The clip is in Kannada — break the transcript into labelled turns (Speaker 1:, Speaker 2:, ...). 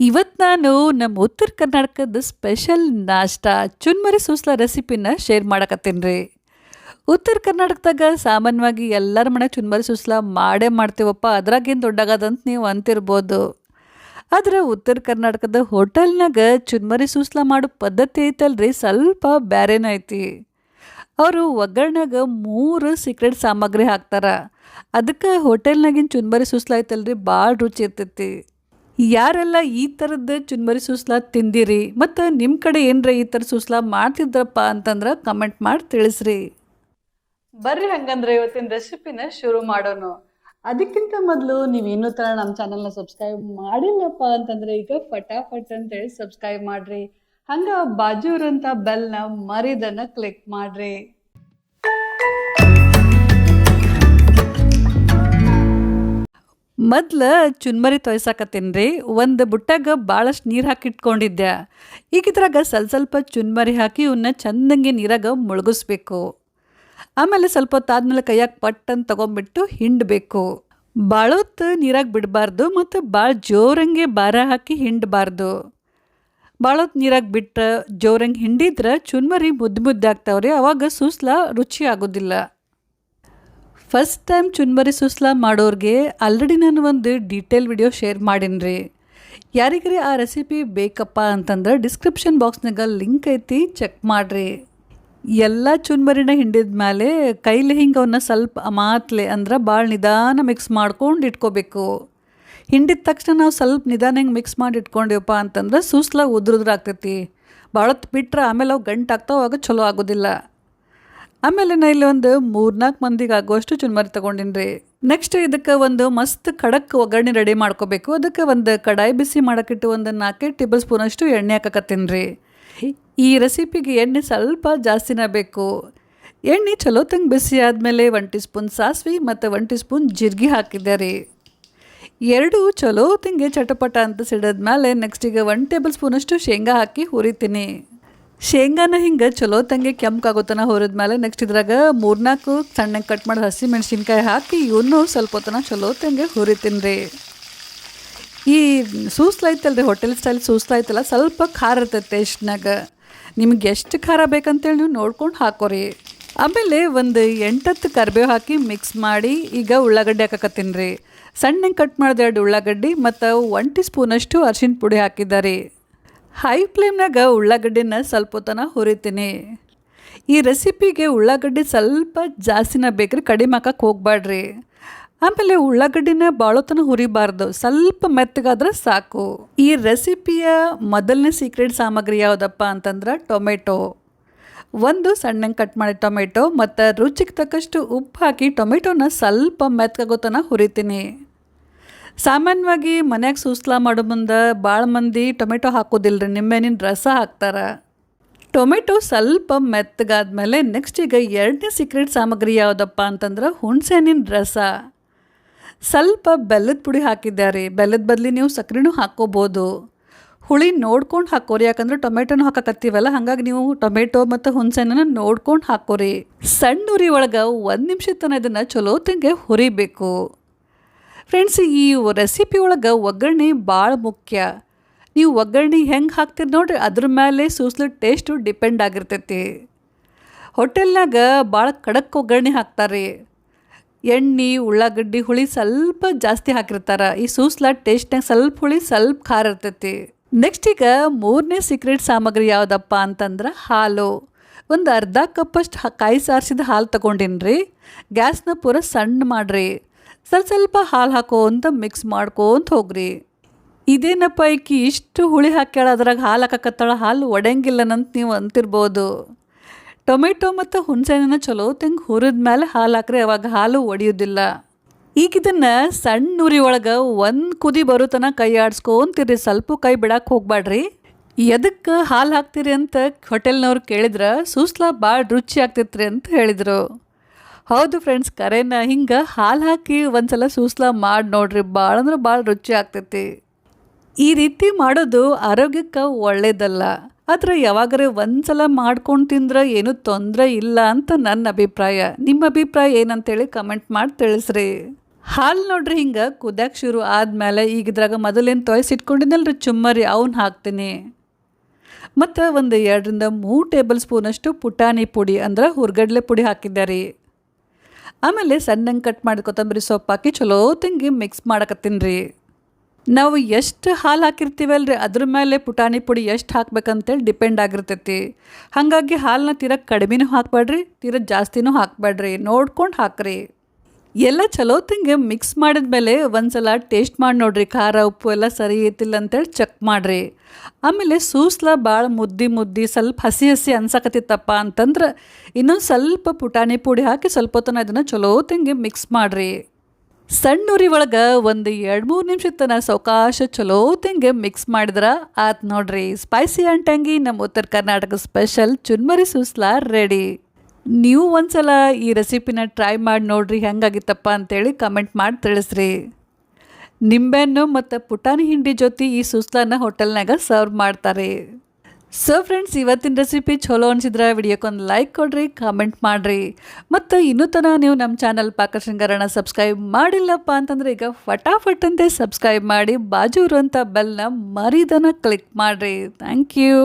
Speaker 1: ಇವತ್ತು ನಾನು ನಮ್ಮ ಉತ್ತರ ಕರ್ನಾಟಕದ ಸ್ಪೆಷಲ್ ನಾಷ್ಟ ಚುನ್ಮರಿ ಸೂಸ್ಲ ರೆಸಿಪಿನ ಶೇರ್ ಮಾಡಕತ್ತೀನಿ ರೀ. ಉತ್ತರ ಕರ್ನಾಟಕದಾಗ ಸಾಮಾನ್ಯವಾಗಿ ಎಲ್ಲರ ಮನೆ ಚುನ್ಮರಿ ಸೂಸ್ಲ ಮಾಡೇ ಮಾಡ್ತೀವಪ್ಪ ಅದ್ರಾಗೇನು ದೊಡ್ಡಾಗದಂತ ನೀವು ಅಂತಿರ್ಬೋದು. ಆದ್ರೆ ಉತ್ತರ ಕರ್ನಾಟಕದ ಹೋಟೆಲ್ನಾಗ ಚುನ್ಮರಿ ಸೂಸ್ಲ ಮಾಡೋ ಪದ್ಧತಿ ಐತಲ್ರಿ, ಸ್ವಲ್ಪ ಬ್ಯಾರೇನ ಐತಿ. ಅವರು ಒಗ್ಗರಣಾಗ ಮೂರು ಸೀಕ್ರೆಟ್ ಸಾಮಗ್ರಿ ಹಾಕ್ತಾರ. ಅದಕ್ಕೆ ಹೋಟೆಲ್ನಾಗಿನ ಚುನ್ಮರಿ ಸೂಸ್ಲ ಐತಲ್ರಿ ಭಾಳ ರುಚಿ ಇರ್ತೈತಿ. ಯಾರೆಲ್ಲ ಈ ಥರದ ಚುನ್ಮರಿ ಸೂಸ್ಲ ತಿಂದಿರಿ, ಮತ್ತು ನಿಮ್ಮ ಕಡೆ ಏನರ ಈ ಥರ ಸೂಸ್ಲ ಮಾಡ್ತಿದ್ರಪ್ಪ ಅಂತಂದ್ರೆ ಕಮೆಂಟ್ ಮಾಡಿ ತಿಳಿಸ್ರಿ. ಬರ್ರಿ ಹಂಗಂದ್ರೆ ಇವತ್ತಿನ ರೆಸಿಪಿನ ಶುರು ಮಾಡೋಣ ಅದಕ್ಕಿಂತ ಮೊದಲು ನೀವು ಇನ್ನೂ ಥರ ನಮ್ಮ ಚಾನಲ್ನ ಸಬ್ಸ್ಕ್ರೈಬ್ ಮಾಡಿಲ್ಲಪ್ಪ ಅಂತಂದ್ರೆ ಈಗ ಫಟಾಫಟ್ ಅಂತೇಳಿ ಸಬ್ಸ್ಕ್ರೈಬ್ ಮಾಡ್ರಿ. ಹಂಗ ಬಾಜು ಇರೋಂಥ ಬೆಲ್ನ ಮರಿದನ್ನು ಕ್ಲಿಕ್ ಮಾಡ್ರಿ. ಮೊದ್ಲ ಚುನ್ಮರಿ ತೊಯ್ಸಾಕತ್ತೀನಿ ರೀ ಒಂದು ಬುಟ್ಟಾಗ ಭಾಳಷ್ಟು ನೀರು ಹಾಕಿ ಇಟ್ಕೊಂಡಿದ್ದೆ ಈಗ ಇದ್ರಾಗ ಸ್ವಲ್ಪ ಸ್ವಲ್ಪ ಚುನ್ಮರಿ ಹಾಕಿ ಇವನ್ನ ಚಂದಂಗೆ ನೀರಾಗ ಮುಳುಗಿಸ್ಬೇಕು. ಆಮೇಲೆ ಸ್ವಲ್ಪ ಹೊತ್ತಾದ್ಮೇಲೆ ಕೈಯಾಗ ಪಟ್ಟನ್ ತಗೊಂಡ್ಬಿಟ್ಟು ತೊಗೊಂಬಿಟ್ಟು ಹಿಂಡಬೇಕು. ಭಾಳ ಹೊತ್ತು ನೀರಾಗ ಬಿಡಬಾರ್ದು ಮತ್ತು ಭಾಳ ಜೋರಂಗೆ ಭಾರ ಹಾಕಿ ಹಿಂಡಬಾರ್ದು. ಭಾಳ ಹೊತ್ತು ನೀರಾಗ ಬಿಟ್ರೆ ಜೋರಂಗೆ ಹಿಂಡಿದ್ರೆ ಚುನ್ಮರಿ ಮುದ್ದು ಮುದ್ದಾಗ್ತಾವ್ರಿ ಅವಾಗ ಸೂಸ್ಲ ರುಚಿ ಆಗೋದಿಲ್ಲ. ಫಸ್ಟ್ ಟೈಮ್ ಚುನ್ಮರಿ ಸುಸ್ಲಾ ಮಾಡೋರಿಗೆ ಆಲ್ರೆಡಿ ನಾನು ಒಂದು ಡೀಟೇಲ್ ವಿಡಿಯೋ ಶೇರ್ ಮಾಡೀನಿ ರೀ ಯಾರಿಗರಿ ಆ ರೆಸಿಪಿ ಬೇಕಪ್ಪ ಅಂತಂದ್ರೆ ಡಿಸ್ಕ್ರಿಪ್ಷನ್ ಬಾಕ್ಸ್ನಾಗ ಲಿಂಕ್ ಐತಿ ಚೆಕ್ ಮಾಡಿರಿ. ಎಲ್ಲ ಚುನ್ಮರಿನ ಹಿಂಡಿದ ಮೇಲೆ ಕೈಲಿ ಹಿಂಗೆ ಅವನ್ನ ಸ್ವಲ್ಪ ಮಾತ್ಲೆ ಅಂದ್ರೆ ಭಾಳ ನಿಧಾನ ಮಿಕ್ಸ್ ಮಾಡ್ಕೊಂಡು ಇಟ್ಕೋಬೇಕು. ಹಿಂಡಿದ ತಕ್ಷಣ ನಾವು ಸ್ವಲ್ಪ ನಿಧಾನ ಹಿಂಗೆ ಮಿಕ್ಸ್ ಮಾಡಿ ಇಟ್ಕೊಂಡೇವಪ್ಪ ಅಂತಂದ್ರೆ ಸೂಸ್ಲ ಉದ್ರುದ್ರ ಆಗ್ತೈತಿ ಭಾಳ ಬಿಟ್ರೆ ಆಮೇಲೆ ಅವು ಗಂಟಾಗ್ತಾವಾಗ ಚಲೋ ಆಗೋದಿಲ್ಲ. ಆಮೇಲೆ ನಾ ಇಲ್ಲಿ ಒಂದು ಮೂರ್ನಾಲ್ಕು ಮಂದಿಗೆ ಆಗುವಷ್ಟು ಚುನ್ಮರಿ ತೊಗೊಂಡಿನಿ ರೀ. ನೆಕ್ಸ್ಟ್ ಇದಕ್ಕೆ ಒಂದು ಮಸ್ತ್ ಖಡಕ್ ಒಗ್ಗರಣೆ ರೆಡಿ ಮಾಡ್ಕೋಬೇಕು. ಅದಕ್ಕೆ ಒಂದು ಕಡಾಯಿ ಬಿಸಿ ಮಾಡೋಕ್ಕಿಟ್ಟು ಒಂದು ನಾಲ್ಕೈದು ಟೇಬಲ್ ಸ್ಪೂನಷ್ಟು ಎಣ್ಣೆ ಹಾಕಕತ್ತೀನಿ ರೀ. ಈ ರೆಸಿಪಿಗೆ ಎಣ್ಣೆ ಸ್ವಲ್ಪ ಜಾಸ್ತಿನೇ ಬೇಕು. ಎಣ್ಣೆ ಚಲೋ ತಂಗೆ ಬಿಸಿ ಆದಮೇಲೆ ಒನ್ ಟೀ ಸ್ಪೂನ್ ಸಾಸಿವೆ ಮತ್ತು ಒನ್ ಟೀ ಸ್ಪೂನ್ ಜಿರ್ಗಿ ಹಾಕಿದ್ದೆ ರೀ. ಎರಡು ಚಲೋ ತಿಂಗೆ ಚಟಪಟ ಅಂತ ಸಿಡಿದ್ಮೇಲೆ ನೆಕ್ಸ್ಟ್ ಈಗ ಒನ್ ಟೇಬಲ್ ಸ್ಪೂನಷ್ಟು ಶೇಂಗಾ ಹಾಕಿ ಹುರಿತೀನಿ. ಶೇಂಗಾನ ಹಿಂಗೆ ಚಲೋ ತಂಗೆ ಕೆಂಪಾಗೋತನ ಹುರಿದ್ಮೇಲೆ ನೆಕ್ಸ್ಟ್ ಇದ್ರಾಗ ಮೂರ್ನಾಲ್ಕು ಸಣ್ಣಗೆ ಕಟ್ ಮಾಡಿ ಹಸಿ ಮೆಣಸಿನ್ಕಾಯಿ ಹಾಕಿ ಇವನು ಸ್ವಲ್ಪ ಹೊತ್ತನ ಚಲೋ ತಂಗೆ ಹುರಿತೀನಿ ರೀ. ಈ ಸೂಸ್ಲ ಐತಲ್ಲ ರೀ ಹೋಟೆಲ್ ಸ್ಟೈಲ್ ಸೂಸ್ಲ ಐತಲ್ಲ ಸ್ವಲ್ಪ ಖಾರ ಇರ್ತೈತೆ ಟೇಸ್ಟ್ನಾಗ ನಿಮ್ಗೆ ಎಷ್ಟು ಖಾರ ಬೇಕಂತೇಳಿ ನೀವು ನೋಡ್ಕೊಂಡು ಹಾಕೋರಿ. ಆಮೇಲೆ ಒಂದು ಎಂಟತ್ತು ಕರಿಬೇವು ಹಾಕಿ ಮಿಕ್ಸ್ ಮಾಡಿ ಈಗ ಉಳ್ಳಾಗಡ್ಡಿ ಹಾಕಕತ್ತೀನಿ ರೀ. ಸಣ್ಣಗೆ ಕಟ್ ಮಾಡಿದ ಎರಡು ಉಳ್ಳಾಗಡ್ಡಿ ಮತ್ತು ಒನ್ ಟೀ ಸ್ಪೂನಷ್ಟು ಅರ್ಶಿನ ಪುಡಿ ಹಾಕಿದ್ದಾರೆ ಹೈ ಫ್ಲೇಮ್ನಾಗ ಉಳ್ಳಾಗಡ್ಡಿನ ಸ್ವಲ್ಪ ಹೊತ್ತನ ಹುರಿತೀನಿ. ಈ ರೆಸಿಪಿಗೆ ಉಳ್ಳಾಗಡ್ಡಿ ಸ್ವಲ್ಪ ಜಾಸ್ತಿನ ಬೇಕ್ರಿ, ಕಡಿಮೆ ಹಾಕಕ್ಕೆ ಹೋಗ್ಬೇಡ್ರಿ ಆಮೇಲೆ ಉಳ್ಳಾಗಡ್ಡಿನ ಬಾಳೋತನ ಹುರಿಬಾರ್ದು, ಸ್ವಲ್ಪ ಮೆತ್ತಗಾದ್ರೆ ಸಾಕು. ಈ ರೆಸಿಪಿಯ ಮೊದಲನೇ ಸೀಕ್ರೆಟ್ ಸಾಮಗ್ರಿ ಯಾವುದಪ್ಪ ಅಂತಂದ್ರೆ ಟೊಮೆಟೊ. ಒಂದು ಸಣ್ಣಗೆ ಕಟ್ ಮಾಡಿ ಟೊಮೆಟೊ, ಮತ್ತು ರುಚಿಗೆ ತಕ್ಕಷ್ಟು ಉಪ್ಪು ಹಾಕಿ ಟೊಮೆಟೊನ ಸ್ವಲ್ಪ ಮೆತ್ತಗೋತನ ಹುರಿತೀನಿ. ಸಾಮಾನ್ಯವಾಗಿ ಮನ್ಯಾಗ ಸೂಸ್ಲಾ ಮಾಡೋ ಮುಂದೆ ಭಾಳ ಮಂದಿ ಟೊಮೆಟೊ ಹಾಕೋದಿಲ್ಲ ರೀ ನಿಂಬೆಹಣ್ಣಿನ ರಸ ಹಾಕ್ತಾರೆ. ಟೊಮೆಟೊ ಸ್ವಲ್ಪ ಮೆತ್ತಗಾದ್ಮೇಲೆ ನೆಕ್ಸ್ಟ್ ಈಗ ಎರಡನೇ ಸೀಕ್ರೆಟ್ ಸಾಮಗ್ರಿ ಯಾವುದಪ್ಪ ಅಂತಂದ್ರೆ ಹುಣಸೆಹಣ್ಣಿನ ರಸ. ಸ್ವಲ್ಪ ಬೆಲ್ಲದ ಪುಡಿ ಹಾಕಿದ್ದಾರೆ ಬೆಲ್ಲದ ಬದಲಿ ನೀವು ಸಕ್ಕರೆನೂ ಹಾಕ್ಕೋಬೋದು ಹುಳಿ ನೋಡ್ಕೊಂಡು ಹಾಕೋರಿ, ಯಾಕಂದ್ರೆ ಟೊಮೆಟೊನೂ ಹಾಕಕತ್ತೀವಲ್ಲ, ಹಾಗಾಗಿ ನೀವು ಟೊಮೆಟೊ ಮತ್ತು ಹುಣಸೆಹಣ್ಣನ್ನ ನೋಡ್ಕೊಂಡು ಹಾಕೋರಿ. ಸಣ್ಣ ಉರಿ ಒಳಗೆ ಒಂದು ನಿಮಿಷ ತನಕ ಇದನ್ನು ಚಲೋ ತಂಗೆ ಹುರಿಬೇಕು. ಫ್ರೆಂಡ್ಸ್ ಈ ರೆಸಿಪಿ ಒಳಗೆ ಒಗ್ಗರಣೆ ಭಾಳ ಮುಖ್ಯ. ನೀವು ಒಗ್ಗರಣೆ ಹೆಂಗೆ ಹಾಕ್ತೀರಿ ನೋಡ್ರಿ, ಅದ್ರ ಮೇಲೆ ಸೂಸ್ಲ ಟೇಸ್ಟು ಡಿಪೆಂಡ್ ಆಗಿರ್ತೈತಿ. ಹೋಟೆಲ್ನಾಗ ಭಾಳ ಖಡಕ್ ಒಗ್ಗರಣೆ ಹಾಕ್ತಾರೆ. ಎಣ್ಣೆ, ಉಳ್ಳಾಗಡ್ಡಿ, ಹುಳಿ ಸ್ವಲ್ಪ ಜಾಸ್ತಿ ಹಾಕಿರ್ತಾರೆ. ಈ ಸೂಸ್ಲ ಟೇಸ್ಟ್ನಾಗ ಸ್ವಲ್ಪ ಹುಳಿ, ಸ್ವಲ್ಪ ಖಾರ ಇರ್ತೈತಿ. ನೆಕ್ಸ್ಟ್ ಈಗ ಮೂರನೇ ಸೀಕ್ರೆಟ್ ಸಾಮಗ್ರಿ ಯಾವುದಪ್ಪ ಅಂತಂದ್ರೆ ಹಾಲು. ಒಂದು ಅರ್ಧ ಕಪ್ಪಷ್ಟು ಕಾಯಿ ಸಾರಿಸಿದ ಹಾಲು ತೊಗೊಂಡಿನ್ರಿ. ಗ್ಯಾಸ್ನ ಪೂರ ಸಣ್ಣ ಮಾಡಿರಿ. ಸ್ವಲ್ಪ ಸ್ವಲ್ಪ ಹಾಲು ಹಾಕೋ ಅಂತ ಮಿಕ್ಸ್ ಮಾಡ್ಕೊಂತ ಹೋಗ್ರಿ. ಇದೇನಪ್ಪ ಈಕಿ ಇಷ್ಟು ಹುಳಿ ಹಾಕ್ಯಾಳ, ಅದ್ರಾಗ ಹಾಲು ಹಾಕಕತ್ತಾಳ, ಹಾಲು ಒಡೆಯಂಗಿಲ್ಲನಂತ ನೀವು ಅಂತಿರ್ಬೋದು. ಟೊಮೆಟೊ ಮತ್ತು ಹುಣಸೆಹಣ್ಣನ ಚಲೋ ತೆಂಗೆ ಹುರಿದ ಮೇಲೆ ಹಾಲು ಹಾಕ್ರೆ, ಅವಾಗ ಹಾಲು ಒಡೆಯೋದಿಲ್ಲ. ಈಗ ಇದನ್ನು ಸಣ್ಣ ಉರಿ ಒಳಗೆ ಒಂದು ಕುದಿ ಬರೋ ತನಕ ಕೈ ಆಡಿಸ್ಕೊಂತೀರಿ ಸ್ವಲ್ಪ ಕೈ ಬಿಡಕ್ಕೆ ಹೋಗ್ಬೇಡ್ರಿ ಎದಕ್ಕೆ ಹಾಲು ಹಾಕ್ತೀರಿ ಅಂತ ಹೋಟೆಲ್ನವ್ರು ಕೇಳಿದ್ರೆ, ಸೂಸ್ಲಾ ಭಾಳ ರುಚಿ ಆಗ್ತೈತ್ರಿ ಅಂತ ಹೇಳಿದರು. ಹೌದು ಫ್ರೆಂಡ್ಸ್ ಕರೆನ ಹಿಂಗೆ ಹಾಲು ಹಾಕಿ ಒಂದ್ಸಲ ಸೂಸ್ಲಾ ಮಾಡಿ ನೋಡ್ರಿ ಭಾಳ ಅಂದ್ರೆ ಭಾಳ ರುಚಿ ಆಗ್ತೈತಿ. ಈ ರೀತಿ ಮಾಡೋದು ಆರೋಗ್ಯಕ್ಕೆ ಒಳ್ಳೇದಲ್ಲ. ಆದರೆ ಯಾವಾಗರೆ ಒಂದ್ಸಲ ಮಾಡ್ಕೊಂಡು ತಿಂದ್ರೆ ಏನೂ ತೊಂದರೆ ಇಲ್ಲ ಅಂತ ನನ್ನ ಅಭಿಪ್ರಾಯ. ನಿಮ್ಮ ಅಭಿಪ್ರಾಯ ಏನಂತೇಳಿ ಕಮೆಂಟ್ ಮಾಡಿ ತಿಳಿಸ್ರಿ. ಹಾಲು ನೋಡ್ರಿ ಹಿಂಗೆ ಕುದ್ಯಾಕೆ ಶುರು ಆದಮೇಲೆ ಈಗ ಇದ್ರಾಗ ಮೊದಲೇನು ತೊಯ್ಸಿಟ್ಕೊಂಡಿದ್ದಲ್ರಿ ಚುಮ್ಮರಿ ಅವನ್ನ ಹಾಕ್ತೀನಿ. ಮತ್ತು ಒಂದು ಎರಡರಿಂದ ಮೂರು ಟೇಬಲ್ ಸ್ಪೂನಷ್ಟು ಪುಟಾಣಿ ಪುಡಿ ಅಂದ್ರೆ ಹುರ್ಗಡ್ಲೆ ಪುಡಿ ಹಾಕಿದ್ದೆ ಆಮೇಲೆ ಸಣ್ಣಂಗೆ ಕಟ್ ಮಾಡಿ ಕೊತ್ತಂಬರಿ ಸೊಪ್ಪು ಹಾಕಿ ಚಲೋ ತಿಂಗಿ ಮಿಕ್ಸ್ ಮಾಡಕತ್ತೀನಿ ರೀ. ನಾವು ಎಷ್ಟು ಹಾಲು ಹಾಕಿರ್ತೀವಲ್ರಿ? ಅದ್ರ ಮೇಲೆ ಪುಟಾಣಿ ಪುಡಿ ಎಷ್ಟು ಹಾಕ್ಬೇಕಂತೇಳಿ ಡಿಪೆಂಡ್ ಆಗಿರ್ತೈತಿ. ಹಾಗಾಗಿ ಹಾಲನ್ನ ತೀರ ಕಡಿಮೆನೂ ಹಾಕ್ಬೇಡ್ರಿ, ತೀರ ಜಾಸ್ತಿನೂ ಹಾಕ್ಬೇಡ್ರಿ. ನೋಡ್ಕೊಂಡು ಹಾಕ್ರಿ. ಎಲ್ಲ ಚಲೋ ತಿಂಗೆ ಮಿಕ್ಸ್ ಮಾಡಿದ್ಮೇಲೆ ಒಂದ್ಸಲ ಟೇಸ್ಟ್ ಮಾಡಿ ನೋಡ್ರಿ. ಖಾರ, ಉಪ್ಪು ಎಲ್ಲ ಸರಿ ಐತಿಲ್ಲ ಅಂತೇಳಿ ಚೆಕ್ ಮಾಡಿರಿ. ಆಮೇಲೆ ಸೂಸ್ಲ ಭಾಳ ಮುದ್ದಿ ಮುದ್ದಿ ಸ್ವಲ್ಪ ಹಸಿ ಹಸಿ ಅನ್ಸಕತ್ತಿತ್ತಪ್ಪ ಅಂತಂದ್ರೆ ಇನ್ನೊಂದು ಸ್ವಲ್ಪ ಪುಟಾಣಿ ಪುಡಿ ಹಾಕಿ ಸ್ವಲ್ಪ ಹೊತ್ತನ ಇದನ್ನು ಚಲೋ ತಿಂಗೆ ಮಿಕ್ಸ್ ಮಾಡಿರಿ. ಸಣ್ಣ ಉರಿ ಒಳಗೆ ಒಂದು ಎರಡು ಮೂರು ನಿಮಿಷ ತನಕ ಸಾವಕಾಶ ಚಲೋ ತಿಂಗೆ ಮಿಕ್ಸ್ ಮಾಡಿದ್ರೆ ಆತ್ ನೋಡ್ರಿ. ಸ್ಪೈಸಿ ಅಂಟಂಗಿ ನಮ್ಮ ಉತ್ತರ ಕರ್ನಾಟಕ ಸ್ಪೆಷಲ್ ಚುನ್ಮರಿ ಸೂಸ್ಲ ರೆಡಿ. ನೀವು ಒಂದ್ಸಲ ಈ ರೆಸಿಪಿನ ಟ್ರೈ ಮಾಡಿ ನೋಡ್ರಿ ಹೆಂಗಾಗಿತ್ತಪ್ಪ ಅಂತೇಳಿ ಕಮೆಂಟ್ ಮಾಡಿ ತಿಳಿಸ್ರಿ. ನಿಂಬೆಹಣ್ಣು ಮತ್ತು ಪುಟಾಣಿ ಹಿಂಡಿ ಜೊತೆ ಈ ಸುಸ್ಲಾನ ಹೋಟೆಲ್ನಾಗ ಸರ್ವ್ ಮಾಡ್ತಾರೆ. ಸೊ ಫ್ರೆಂಡ್ಸ್ ಇವತ್ತಿನ ರೆಸಿಪಿ ಚಲೋ ಅನಿಸಿದ್ರೆ ವಿಡಿಯೋಕ್ಕೊಂದು ಲೈಕ್ ಕೊಡ್ರಿ ಕಾಮೆಂಟ್ ಮಾಡಿರಿ. ಮತ್ತು ಇನ್ನೂ ತನ ನೀವು ನಮ್ಮ ಚಾನಲ್ ಪಾಕಶೃಂಗಾರಣ ಸಬ್ಸ್ಕ್ರೈಬ್ ಮಾಡಿಲ್ಲಪ್ಪ ಅಂತಂದ್ರೆ ಈಗ ಫಟಾಫಟ್ ಅಂತೆ ಸಬ್ಸ್ಕ್ರೈಬ್ ಮಾಡಿ ಬಾಜು ಇರುವಂಥ ಬೆಲ್ನ ಮರಿದನ ಕ್ಲಿಕ್ ಮಾಡಿರಿ. Thank you